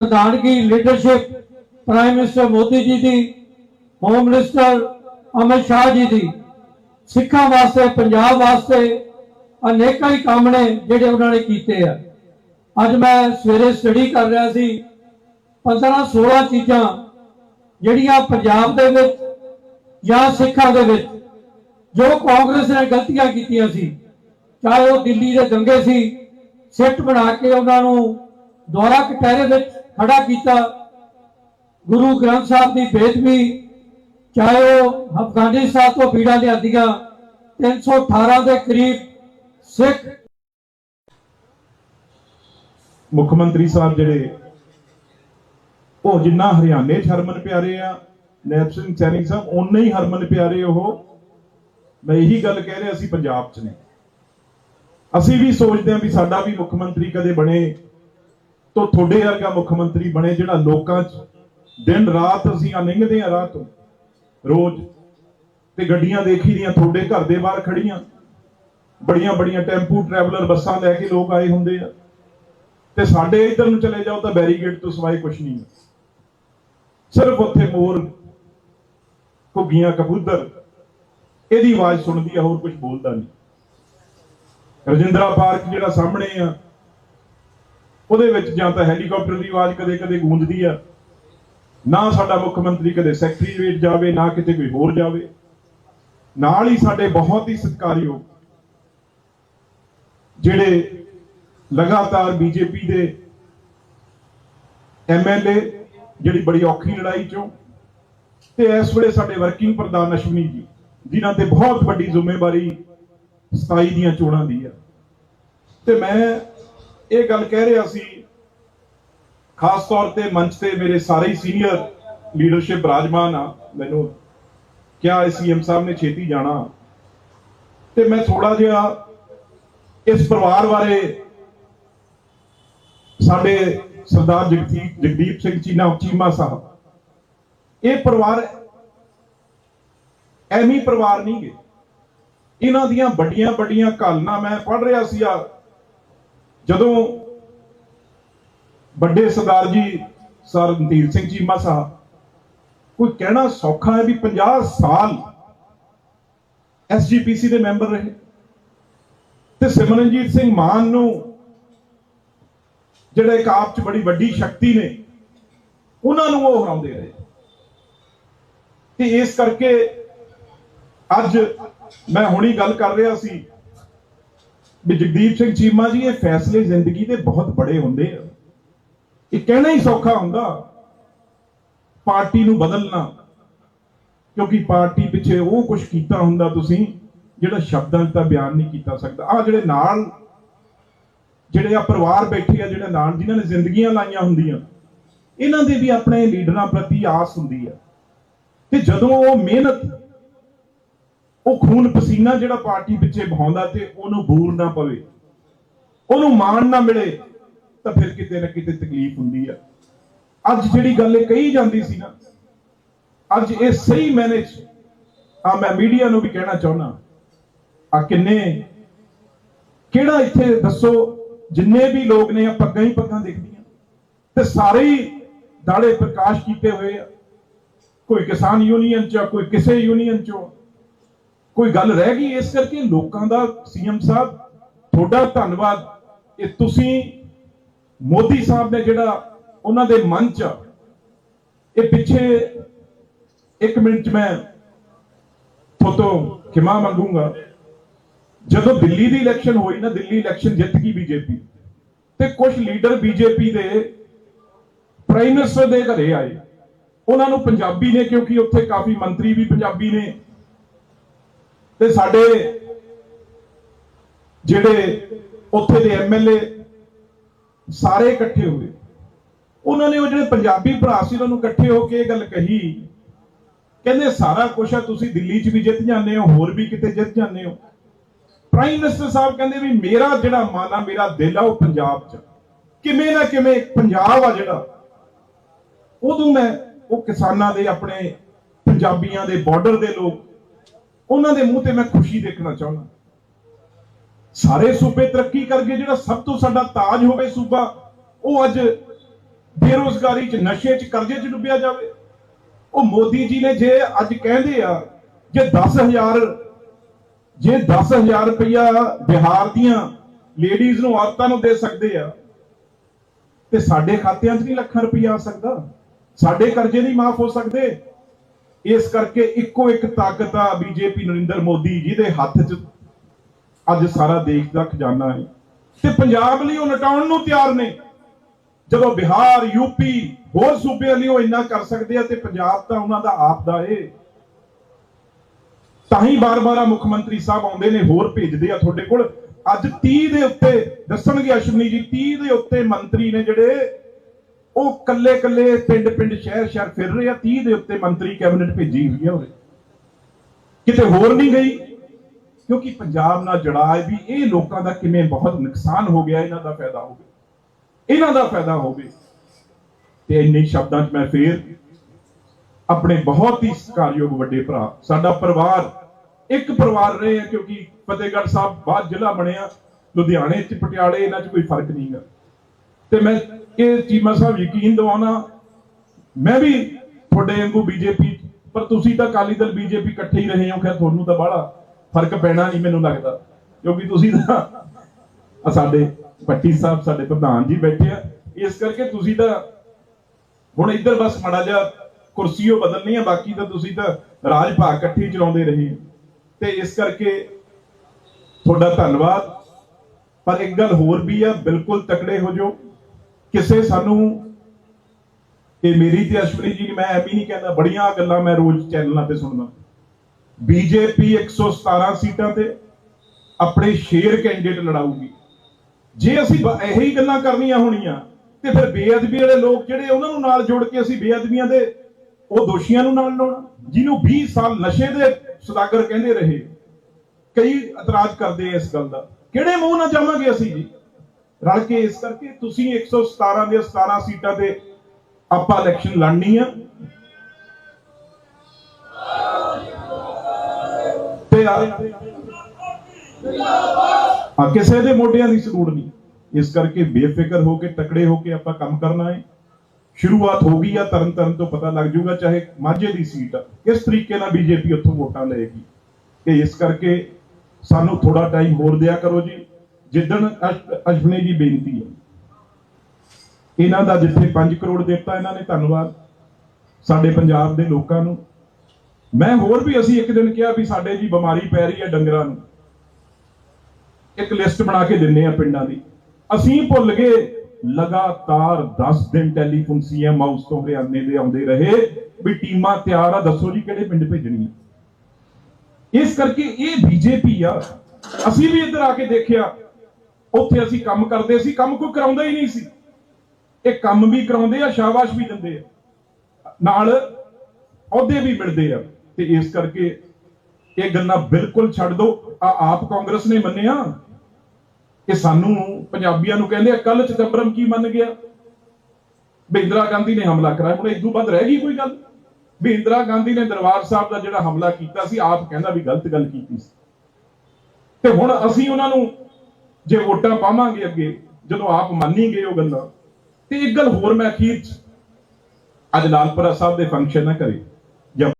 ਪ੍ਰਧਾਨਗੀ leadership prime minister Modi ji ਦੀ home minister Amit Shah ji ਦੀ। ਸਿੱਖਾਂ ਵਾਸਤੇ, ਪੰਜਾਬ ਵਾਸਤੇ ਅਨੇਕਾਂ ਹੀ ਕੰਮ ਨੇ ਜਿਹੜੇ ਉਹਨਾਂ ਨੇ ਕੀਤੇ ਆ। ਅੱਜ ਮੈਂ ਸਵੇਰੇ ਸਟੱਡੀ ਕਰ ਰਿਹਾ ਸੀ। 15 16 ਚੀਜ਼ਾਂ ਜਿਹੜੀਆਂ ਪੰਜਾਬ ਦੇ ਵਿੱਚ ਜਾਂ ਸਿੱਖਾਂ ਦੇ ਵਿੱਚ ਜੋ ਕਾਂਗਰਸ ਨੇ ਗਲਤੀਆਂ ਕੀਤੀਆਂ ਸੀ, ਚਾਹੇ ਉਹ ਦਿੱਲੀ ਦੇ ਦੰਗੇ ਸੀ, ਸਿੱਟ ਬਣਾ ਕੇ ਉਹਨਾਂ ਨੂੰ ਦੁਆਰਾ ਕਟਹਿਰੇ ਵਿੱਚ ਖੜਾ ਕੀਤਾ। ਗੁਰੂ ਗ੍ਰੰਥ ਸਾਹਿਬ ਦੀ ਬੇਦਬੀ ਚਾਹੇ ਉਹ ਅਫਗਾਨਿਸਤਾਨ ਤੋਂ ਪੀੜਾ ਲਿਆਂਦੀਆਂ 318 ਦੇ ਕਰੀਬ ਸਿੱਖ ਮੁੱਖ ਮੰਤਰੀ ਸਾਹਿਬ ਜਿਹੜੇ, ਉਹ ਜਿੰਨਾ ਹਰਿਆਣੇ 'ਚ ਹਰਮਨ ਪਿਆਰੇ ਆ, ਨੈਬ ਸਿੰਘ ਸੈਣੀ ਸਾਹਿਬ, ਓਨੇ ਹੀ ਹਰਮਨ ਪਿਆਰੇ ਉਹ। ਮੈਂ ਇਹੀ ਗੱਲ ਕਹਿ ਰਿਹਾ, ਅਸੀਂ ਪੰਜਾਬ 'ਚ ਨੇ। ਅਸੀਂ ਵੀ ਸੋਚਦੇ ਹਾਂ ਵੀ ਸਾਡਾ ਵੀ ਮੁੱਖ ਮੰਤਰੀ ਕਦੇ ਬਣੇ। ਤੋਂ ਤੁਹਾਡੇ ਵਰਗਾ ਮੁੱਖ ਮੰਤਰੀ ਬਣੇ ਜਿਹੜਾ ਲੋਕਾਂ 'ਚ ਦਿਨ ਰਾਤ ਅਸੀਂ ਆ ਲੰਘਦੇ ਆ ਰਾਹ ਤੋਂ। ਰੋਜ਼ ਤੇ ਗੱਡੀਆਂ ਦੇਖੀ ਦੀਆਂ, ਤੁਹਾਡੇ ਘਰ ਦੇ ਬਾਹਰ ਖੜੀਆਂ। ਬੜੀਆਂ ਬੜੀਆਂ ਟੈਂਪੂ ਟਰੈਵਲਰ ਬੱਸਾਂ ਲੈ ਕੇ ਲੋਕ ਆਏ ਹੁੰਦੇ ਆ। ਤੇ ਸਾਡੇ ਇਧਰ ਨੂੰ ਚਲੇ ਜਾਓ ਤਾਂ ਬੈਰੀਗੇਡ ਤੋਂ ਸਿਵਾਏ ਕੁਝ ਨਹੀਂ ਸਿਰਫ ਉੱਥੇ ਮੋਰ, ਘੁੱਗੀਆਂ, ਕਬੂਤਰ, ਇਹਦੀ ਆਵਾਜ਼ ਸੁਣਦੀ ਆ, ਹੋਰ ਕੁਝ ਬੋਲਦਾ ਨਹੀਂ। ਰਜਿੰਦਰਾ ਪਾਰਕ ਜਿਹੜਾ ਸਾਹਮਣੇ ਆ ਉਹਦੇ ਵਿੱਚ ਜਾਂ ਤਾਂ ਹੈਲੀਕਾਪਟਰ ਦੀ ਆਵਾਜ਼ ਕਦੇ-ਕਦੇ ਗੂੰਜਦੀ ਆ। ਨਾ ਸਾਡਾ ਮੁੱਖ ਮੰਤਰੀ ਕਦੇ ਸੈਕਟਰੀਏਟ ਜਾਵੇ, ਨਾ ਕਿਤੇ ਕੋਈ ਹੋਰ ਜਾਵੇ। ਨਾਲ ਹੀ ਸਾਡੇ ਬਹੁਤ ਹੀ ਸਤਿਕਾਰਯੋਗ ਜਿਹੜੇ ਲਗਾਤਾਰ ਬੀਜੇਪੀ ਦੇ ਐਮਐਲਏ ਜਿਹੜੀ ਬੜੀ ਔਖੀ ਲੜਾਈ ਚੋਂ ਤੇ ਇਸ ਵੇਲੇ ਸਾਡੇ ਵਰਕਿੰਗ ਪ੍ਰਧਾਨ ਅਸ਼ਵਨੀ ਜੀ, ਜਿਨ੍ਹਾਂ ਤੇ ਬਹੁਤ ਵੱਡੀ ਜ਼ਿੰਮੇਵਾਰੀ 27 ਦੀਆਂ ਚੋਣਾਂ ਦੀ ਹੈ ਤੇ ਮੈਂ ਇਹ ਗੱਲ ਕਹਿ ਰਿਹਾ ਸੀ, ਖਾਸ ਤੌਰ ਤੇ ਮੰਚ ਤੇ ਮੇਰੇ ਸਾਰੇ ਹੀ ਸੀਨੀਅਰ ਲੀਡਰਸ਼ਿਪ ਰਾਜਮਾਨ ਆ, ਮੈਨੂੰ ਕਿਹਾ ਸੀਐਮ ਸਾਹਿਬ ਨੇ ਛੇਤੀ ਜਾਣਾ। ਤੇ ਮੈਂ ਥੋੜਾ ਜਿਹਾ ਇਸ ਪਰਿਵਾਰ ਬਾਰੇ ਸਾਡੇ ਸਰਦਾਰ ਜਗਦੀਪ ਜਗਦੀਪ ਸਿੰਘ ਚੀਨਾ, ਚੀਮਾ ਸਾਹਿਬ, ਇਹ ਪਰਿਵਾਰ ਐਮੀ ਪਰਿਵਾਰ ਨਹੀਂ ਗੇ ਇਹਨਾਂ ਦੀਆਂ ਵੱਡੀਆਂ ਵੱਡੀਆਂ ਕਾਲਨਾ ਮੈਂ ਪੜ ਰਿਹਾ ਸੀ ਆ ਜਦੋਂ ਵੱਡੇ ਸਰਦਾਰ ਜੀ, ਸਰ ਰਣਧੀਰ ਸਿੰਘ ਚੀਮਾ ਸਾਹਿਬ, ਕੋਈ ਕਹਿਣਾ ਸੌਖਾ ਹੈ ਵੀ 50 ਸਾਲ ਐਸਜੀਪੀਸੀ ਦੇ ਮੈਂਬਰ ਰਹੇ ਤੇ ਸਿਮਰਨਜੀਤ ਸਿੰਘ ਮਾਨ ਨੂੰ ਜਿਹੜੇ ਇੱਕ ਆਪ ਚ ਬੜੀ ਵੱਡੀ ਸ਼ਕਤੀ ਨੇ, ਉਹਨਾਂ ਨੂੰ ਉਹ ਹਰਾਉਂਦੇ ਰਹੇ। ਤੇ ਇਸ ਕਰਕੇ ਅੱਜ ਮੈਂ ਹੁਣੀ ਗੱਲ ਕਰ ਰਿਹਾ ਸੀ ਵੀ ਜਗਦੀਪ ਸਿੰਘ ਚੀਮਾ ਜੀ, ਇਹ ਫੈਸਲੇ ਜ਼ਿੰਦਗੀ ਦੇ ਬਹੁਤ ਬੜੇ ਹੁੰਦੇ ਆ। ਇਹ ਕਹਿਣਾ ਹੀ ਸੌਖਾ ਹੁੰਦਾ, ਪਾਰਟੀ ਨੂੰ ਬਦਲਣਾ, ਕਿਉਂਕਿ ਪਾਰਟੀ ਪਿੱਛੇ ਉਹ ਕੁਝ ਕੀਤਾ ਹੁੰਦਾ ਤੁਸੀਂ, ਜਿਹੜਾ ਸ਼ਬਦਾਂ 'ਚ ਤਾਂ ਬਿਆਨ ਨਹੀਂ ਕੀਤਾ ਸਕਦਾ। ਆ ਜਿਹੜੇ ਨਾਲ, ਜਿਹੜੇ ਆ ਪਰਿਵਾਰ ਬੈਠੇ ਆ, ਜਿਹੜੇ ਨਾਲ ਜਿਨ੍ਹਾਂ ਨੇ ਜ਼ਿੰਦਗੀਆਂ ਲਾਈਆਂ ਹੁੰਦੀਆਂ, ਇਹਨਾਂ ਦੇ ਵੀ ਆਪਣੇ ਲੀਡਰਾਂ ਪ੍ਰਤੀ ਆਸ ਹੁੰਦੀ ਆ। ਤੇ ਜਦੋਂ ਉਹ ਮਿਹਨਤ ਉਹ ਖੂਨ ਪਸੀਨਾ ਜਿਹੜਾ ਪਾਰਟੀ ਪਿੱਛੇ ਬਹਾਉਂਦਾ ਤੇ ਉਹਨੂੰ ਬੂਰ ਨਾ ਪਵੇ ਉਹਨੂੰ ਮਾਣ ਨਾ ਮਿਲੇ ਤਾਂ ਫਿਰ ਕਿਤੇ ਨਾ ਕਿਤੇ ਤਕਲੀਫ ਹੁੰਦੀ ਆ। ਅੱਜ ਜਿਹੜੀ ਗੱਲ ਇਹ ਕਹੀ ਜਾਂਦੀ ਸੀ ਨਾ ਅੱਜ ਇਹ ਸਹੀ ਮੈਨੇਜ ਆ ਮੈਂ ਮੀਡੀਆ ਨੂੰ ਵੀ ਕਹਿਣਾ ਚਾਹੁੰਦਾ ਆ ਕਿੰਨੇ ਕਿਹੜਾ ਇੱਥੇ ਦੱਸੋ ਜਿੰਨੇ ਵੀ ਲੋਕ ਨੇ ਆ ਪੱਗਾਂ ਹੀ ਪੱਗਾਂ ਦੇਖਦੀਆਂ ਤੇ ਸਾਰੇ ਹੀ ਦਾੜੇ ਪ੍ਰਕਾਸ਼ ਕੀਤੇ ਹੋਏ ਆ। ਕੋਈ ਕਿਸਾਨ ਯੂਨੀਅਨ ਚ ਆ, ਕੋਈ ਕਿਸੇ ਯੂਨੀਅਨ ਚੋਂ ਕੋਈ ਗੱਲ ਰਹਿ ਗਈ? ਇਸ ਕਰਕੇ ਲੋਕਾਂ ਦਾ ਸੀਐਮ ਸਾਹਿਬ, ਤੁਹਾਡਾ ਧੰਨਵਾਦ। ਇਹ ਤੁਸੀਂ ਮੋਦੀ ਸਾਹਿਬ ਨੇ ਜਿਹੜਾ ਉਹਨਾਂ ਦੇ ਮਨ ਚ ਇਹ ਪਿੱਛੇ ਇੱਕ ਮਿੰਟ ਮੈਂ ਤੁਹਾਤੋਂ ਖਿਮਾ ਮੰਗੂੰਗਾ। ਜਦੋਂ ਦਿੱਲੀ ਦੀ ਇਲੈਕਸ਼ਨ ਹੋਈ ਨਾ, ਦਿੱਲੀ ਇਲੈਕਸ਼ਨ ਜਿੱਤ ਗਈ ਬੀਜੇਪੀ। ਤੇ ਕੁਝ ਲੀਡਰ ਬੀਜੇਪੀ ਦੇ ਪ੍ਰਾਈਮ ਮਿਨਿਸਟਰ ਦੇ ਘਰੇ ਆਏ। ਉਹਨਾਂ ਨੂੰ ਪੰਜਾਬੀ ਨੇ, ਕਿਉਂਕਿ ਉੱਥੇ ਕਾਫੀ ਮੰਤਰੀ ਵੀ ਪੰਜਾਬੀ ਨੇ ਤੇ ਸਾਡੇ ਜਿਹੜੇ ਉੱਥੇ ਦੇ ਐਮਐਲਏ ਸਾਰੇ ਇਕੱਠੇ ਹੋਏ ਉਹਨਾਂ ਨੇ ਉਹ ਜਿਹੜੇ ਪੰਜਾਬੀ ਭਰਾ ਸੀ, ਉਹਨਾਂ ਨੂੰ ਇਕੱਠੇ ਹੋ ਕੇ ਇਹ ਗੱਲ ਕਹੀ। ਕਹਿੰਦੇ, ਸਾਰਾ ਕੁਝ ਆ, ਤੁਸੀਂ ਦਿੱਲੀ 'ਚ ਵੀ ਜਿੱਤ ਜਾਂਦੇ ਹੋ, ਹੋਰ ਵੀ ਕਿਤੇ ਜਿੱਤ ਜਾਂਦੇ ਹੋ। ਪ੍ਰਾਈਮ ਮਿਨਿਸਟਰ ਸਾਹਿਬ ਕਹਿੰਦੇ ਵੀ, ਮੇਰਾ ਜਿਹੜਾ ਮਨ ਆ, ਮੇਰਾ ਦਿਲ ਆ, ਉਹ ਪੰਜਾਬ 'ਚ ਕਿਵੇਂ ਨਾ ਕਿਵੇਂ ਪੰਜਾਬ ਆ ਜਿਹੜਾ। ਉਦੋਂ ਮੈਂ, ਉਹ ਕਿਸਾਨਾਂ ਦੇ ਆਪਣੇ ਪੰਜਾਬੀਆਂ ਦੇ ਬਾਰਡਰ ਦੇ ਲੋਕ ਉਹਨਾਂ ਦੇ ਮੂੰਹ ਤੇ ਮੈਂ ਖੁਸ਼ੀ ਦੇਖਣਾ ਚਾਹੁੰਦਾ। ਸਾਰੇ ਸੂਬੇ ਤਰੱਕੀ ਕਰ ਗਏ ਜਿਹੜਾ ਸਭ ਤੋਂ ਸਾਡਾ ਤਾਜ ਹੋਵੇ ਸੂਬਾ, ਉਹ ਅੱਜ ਬੇਰੋਜ਼ਗਾਰੀ 'ਚ, ਨਸ਼ੇ 'ਚ, ਕਰਜ਼ੇ 'ਚ ਡੁੱਬਿਆ ਜਾਵੇ। ਉਹ ਮੋਦੀ ਜੀ ਨੇ ਜੇ ਅੱਜ ਕਹਿੰਦੇ ਆ ਜੇ 10000 ਜੇ 10000 ਰੁਪਇਆ ਬਿਹਾਰ ਦੀਆਂ ਲੇਡੀਜ਼ ਨੂੰ ਔਰਤਾਂ ਨੂੰ ਦੇ ਸਕਦੇ ਆ, ਤੇ ਸਾਡੇ ਖਾਤਿਆਂ 'ਚ ਨਹੀਂ ਲੱਖਾਂ ਰੁਪਇਆ ਆ ਸਕਦਾ। ਸਾਡੇ ਕਰਜ਼ੇ ਨਹੀਂ ਮਾਫ ਹੋ ਸਕਦੇ। ਇਸ ਕਰਕੇ ਇੱਕੋ ਇੱਕ ਤਾਕਤ ਆ ਬੀਜੇਪੀ ਨਰਿੰਦਰ ਮੋਦੀ ਜੀ ਦੇ ਹੱਥ 'ਚ। ਅੱਜ ਸਾਰਾ ਦੇਸ਼ ਦਾ ਖਜ਼ਾਨਾ ਹੈ। ਤੇ ਪੰਜਾਬ ਲਈ ਉਹ ਲਟਾਉਣ ਨੂੰ ਤਿਆਰ ਨੇ। ਜਦੋਂ ਬਿਹਾਰ, ਯੂਪੀ ਹੋਰ ਸੂਬਿਆਂ ਲਈ ਉਹ ਇੰਨਾ ਕਰ ਸਕਦੇ ਆ ਤੇ ਪੰਜਾਬ ਤਾਂ ਉਹਨਾਂ ਦਾ ਆਪ ਦਾ ਏ। ਤਾਂ ਹੀ ਬਾਰ-ਬਾਰ ਮੁੱਖ ਮੰਤਰੀ ਸਾਹਿਬ ਆਉਂਦੇ ਨੇ, ਹੋਰ ਭੇਜਦੇ ਆ ਤੁਹਾਡੇ ਕੋਲ। ਅੱਜ 30 ਦੇ ਉੱਤੇ ਦੱਸਣਗੇ ਅਸ਼ਵਨੀ ਜੀ 30 ਦੇ ਉੱਤੇ ਮੰਤਰੀ ਨੇ ਜਿਹੜੇ ਉਹ ਕੱਲੇ-ਕੱਲੇ ਪਿੰਡ-ਪਿੰਡ ਸ਼ਹਿਰ-ਸ਼ਹਿਰ ਫਿਰ ਰਹੇ ਆ 30 ਦੇ ਉੱਤੇ ਮੰਤਰੀ ਕੈਬਨਿਟ ਭੇਜੀ ਹੋਈ ਆ ਉਹਦੇ ਕਿਤੇ ਹੋਰ ਨਹੀਂ ਗਈ, ਕਿਉਂਕਿ ਪੰਜਾਬ ਨਾਲ ਜੜਾ ਹੈ ਵੀ ਇਹ ਲੋਕਾਂ ਦਾ ਕਿਵੇਂ ਬਹੁਤ ਨੁਕਸਾਨ ਹੋ ਗਿਆ, ਇਹਨਾਂ ਦਾ ਫਾਇਦਾ ਹੋਵੇ। ਇਹਨਾਂ ਦਾ ਫਾਇਦਾ ਹੋਵੇ। ਤੇ ਇੰਨੇ ਸ਼ਬਦਾਂ 'ਚ ਮੈਂ ਫੇਰ ਆਪਣੇ ਬਹੁਤ ਹੀ ਸਤਿਕਾਰਯੋਗ ਵੱਡੇ ਭਰਾ, ਸਾਡਾ ਪਰਿਵਾਰ, ਇੱਕ ਪਰਿਵਾਰ ਰਹੇ ਆ, ਕਿਉਂਕਿ ਫਤਿਹਗੜ੍ਹ ਸਾਹਿਬ ਬਾਅਦ ਜ਼ਿਲ੍ਹਾ ਬਣਿਆ, ਲੁਧਿਆਣੇ ਚ, ਪਟਿਆਲੇ ਇਹਨਾਂ 'ਚ ਕੋਈ ਫ਼ਰਕ ਨਹੀਂਗਾ ਤੇ ਮੈਂ ਇਹ ਚੀਮਾ ਸਾਹਿਬ ਯਕੀਨ ਦਿਵਾਉਣਾ, ਮੈਂ ਵੀ ਤੁਹਾਡੇ ਵਾਂਗੂ ਬੀਜੇਪੀ, ਪਰ ਤੁਸੀਂ ਤਾਂ ਅਕਾਲੀ ਦਲ ਬੀਜੇਪੀ ਇਕੱਠੇ ਹੀ ਰਹੇ ਹੋ, ਖੈਰ ਤੁਹਾਨੂੰ ਤਾਂ ਬਾਹਲਾ ਫ਼ਰਕ ਪੈਣਾ ਨਹੀਂ ਮੈਨੂੰ ਲੱਗਦਾ, ਕਿਉਂਕਿ ਤੁਸੀਂ ਤਾਂ ਸਾਡੇ ਪੱਟੀ ਸਾਹਿਬ, ਸਾਡੇ ਪ੍ਰਧਾਨ ਜੀ ਬੈਠੇ ਆ, ਇਸ ਕਰਕੇ ਤੁਸੀਂ ਤਾਂ ਹੁਣ ਇੱਧਰ ਬਸ ਮੜਾ ਜਾ ਕੁਰਸੀਓ ਬਦਲਣੀ ਆ, ਬਾਕੀ ਤਾਂ ਤੁਸੀਂ ਤਾਂ ਰਾਜ ਭਾਗ ਇਕੱਠੇ ਚਲਾਉਂਦੇ ਰਹੇ ਤੇ ਇਸ ਕਰਕੇ ਤੁਹਾਡਾ ਧੰਨਵਾਦ, ਪਰ ਇੱਕ ਗੱਲ ਹੋਰ ਵੀ ਆ, ਬਿਲਕੁਲ ਤਕੜੇ ਹੋ ਜਾਓ। ਕਿਸੇ ਸਾਨੂੰ ਤੇ ਮੇਰੀ ਤੇ ਅਸ਼ਵਨੀ ਜੀ ਦੀ ਮੈਂ ਐਵੇਂ ਨਹੀਂ ਕਹਿੰਦਾ, ਬੜੀਆਂ ਗੱਲਾਂ ਮੈਂ ਰੋਜ਼ ਚੈਨਲਾਂ ਤੇ ਸੁਣਦਾ। ਬੀਜੇਪੀ 117 ਸੀਟਾਂ ਤੇ ਆਪਣੇ ਸ਼ੇਰ ਕੈਂਡੀਡੇਟ ਲੜਾਊਗੀ। ਜੇ ਅਸੀਂ ਬ- ਇਹੋ ਹੀ ਗੱਲਾਂ ਕਰਨੀਆਂ ਹੋਣੀਆਂ, ਤੇ ਫਿਰ ਬੇਅਦਬੀ ਵਾਲੇ ਲੋਕ ਜਿਹੜੇ ਉਹਨਾਂ ਨੂੰ ਨਾਲ ਜੋੜ ਕੇ ਅਸੀਂ ਬੇਅਦਬੀਆਂ ਦੇ, ਉਹ ਦੋਸ਼ੀਆਂ ਨੂੰ ਨਾਲ ਲਾਉਣਾ, ਜਿਹਨੂੰ 20 ਸਾਲ ਨਸ਼ੇ ਦੇ ਸੁਦਾਗਰ ਕਹਿੰਦੇ ਰਹੇ, ਕਈ ਇਤਰਾਜ਼ ਕਰਦੇ ਇਸ ਗੱਲ ਦਾ। ਕਿਹੜੇ ਮੂੰਹ ਨਾਲ ਜਾਵਾਂਗੇ ਅਸੀਂ ਜੀ? ਰਲ ਕੇ ਇਸ ਕਰਕੇ ਤੁਸੀਂ 117 ਦੇ 17 ਸੀਟਾਂ ਤੇ ਆਪਾਂ ਇਲੈਕਸ਼ਨ ਲੜਨੀ ਆ। ਤੇ ਆ ਕਿਸੇ ਦੇ ਮੋਢਿਆਂ ਦੀ ਜ਼ਰੂਰ ਨਹੀਂ। ਇਸ ਕਰਕੇ ਬੇਫਿਕਰ ਹੋ ਕੇ, ਤਕੜੇ ਹੋ ਕੇ ਆਪਾਂ ਕੰਮ ਕਰਨਾ ਹੈ। ਸ਼ੁਰੂਆਤ ਹੋ ਗਈ ਆ, ਤਰਨ ਤਰਨ ਤੋਂ ਪਤਾ ਲੱਗ ਜੂਗਾ ਚਾਹੇ ਮਾਝੇ ਦੀ ਸੀਟ ਆ, ਕਿਸ ਤਰੀਕੇ ਨਾਲ ਬੀਜੇਪੀ ਉੱਥੋਂ ਵੋਟਾਂ ਲਏਗੀ। ਕਿ ਇਸ ਕਰਕੇ ਸਾਨੂੰ ਥੋੜਾ ਟਾਈਮ ਹੋਰ ਦਿਆ ਕਰੋ ਜੀ। ਜਿੱਦਣ ਅਸ਼- ਅਸ਼ਵਨੀ ਜੀ ਬੇਨਤੀ ਹੈ। ਇਹਨਾਂ ਦਾ ਜਿੱਥੇ 5 ਕਰੋੜ ਦਿੱਤਾ ਇਹਨਾਂ ਨੇ ਧੰਨਵਾਦ। ਸਾਡੇ ਪੰਜਾਬ ਦੇ ਲੋਕਾਂ ਨੂੰ। ਮੈਂ ਹੋਰ ਵੀ ਅਸੀਂ ਇੱਕ ਦਿਨ ਕਿਹਾ ਵੀ ਸਾਡੇ ਜੀ ਬਿਮਾਰੀ ਪੈ ਰਹੀ ਹੈ ਡੰਗਰਾਂ ਨੂੰ। ਇੱਕ ਲਿਸਟ ਬਣਾ ਕੇ ਦਿੰਨੇ ਆ ਪਿੰਡਾਂ ਦੀ। ਅਸੀਂ ਭੁੱਲ ਗਏ। ਲਗਾਤਾਰ 10 ਦਿਨ ਟੈਲੀਫੋਨ ਸੀਐਮ ਹਾਊਸ ਤੋਂ ਹਰਿਆਣੇ ਦੇ ਆਉਂਦੇ ਰਹੇ ਵੀ ਟੀਮਾਂ ਤਿਆਰ ਆ, ਦੱਸੋ ਜੀ ਕਿਹੜੇ ਪਿੰਡ ਭੇਜਣੀ ਇਸ ਕਰਕੇ ਇਹ ਬੀਜੇਪੀ ਆ। ਅਸੀਂ ਵੀ ਇੱਧਰ ਆ ਕੇ ਦੇਖਿਆ। ਉੱਥੇ ਅਸੀਂ ਕੰਮ ਕਰਦੇ ਸੀ, ਕੰਮ ਕੋਈ ਕਰਾਉਂਦਾ ਹੀ ਨਹੀਂ ਸੀ। ਇਹ ਕੰਮ ਵੀ ਕਰਾਉਂਦੇ ਆ, ਸ਼ਾਬਾਸ਼ ਵੀ ਦਿੰਦੇ ਆ। ਨਾਲ ਅਹੁਦੇ ਵੀ ਮਿਲਦੇ ਆ। ਤੇ ਇਸ ਕਰਕੇ ਇਹ ਗੱਲਾਂ ਬਿਲਕੁਲ ਛੱਡ ਦਿਓ ਆ ਆਪ ਕਾਂਗਰਸ ਨੇ ਮੰਨਿਆ। ਕਿ ਸਾਨੂੰ ਪੰਜਾਬੀਆਂ ਨੂੰ ਕਹਿੰਦੇ ਆ ਕੱਲ ਚਦੰਬਰਮ ਕੀ ਮੰਨ ਗਿਆ? ਵੀ ਇੰਦਰਾ ਗਾਂਧੀ ਨੇ ਹਮਲਾ ਕਰਾਇਆ। ਹੁਣ ਇਦੋਂ ਬਾਅਦ ਰਹਿ ਗਈ ਕੋਈ ਗੱਲ? ਵੀ ਇੰਦਰਾ ਗਾਂਧੀ ਨੇ ਦਰਬਾਰ ਸਾਹਿਬ ਦਾ ਜਿਹੜਾ ਹਮਲਾ ਕੀਤਾ ਸੀ, ਆਪ ਕਹਿੰਦਾ ਵੀ ਗਲਤ ਗੱਲ ਕੀਤੀ ਸੀ। ਤੇ ਹੁਣ ਅਸੀਂ ਉਹਨਾਂ ਨੂੰ ਜੇ ਵੋਟਾਂ ਪਾਵਾਂਗੇ ਅੱਗੇ, ਜਦੋਂ ਆਪ ਮੰਨੀ ਗਏ ਉਹ ਗੱਲਾਂ। ਤੇ ਇੱਕ ਗੱਲ ਹੋਰ ਮੈਂ ਅਖੀਰ ਚ, ਅੱਜ ਲਾਲਪੁਰਾ ਸਾਹਿਬ ਦੇ ਫੰਕਸ਼ਨ ਨਾ ਕਰੇ।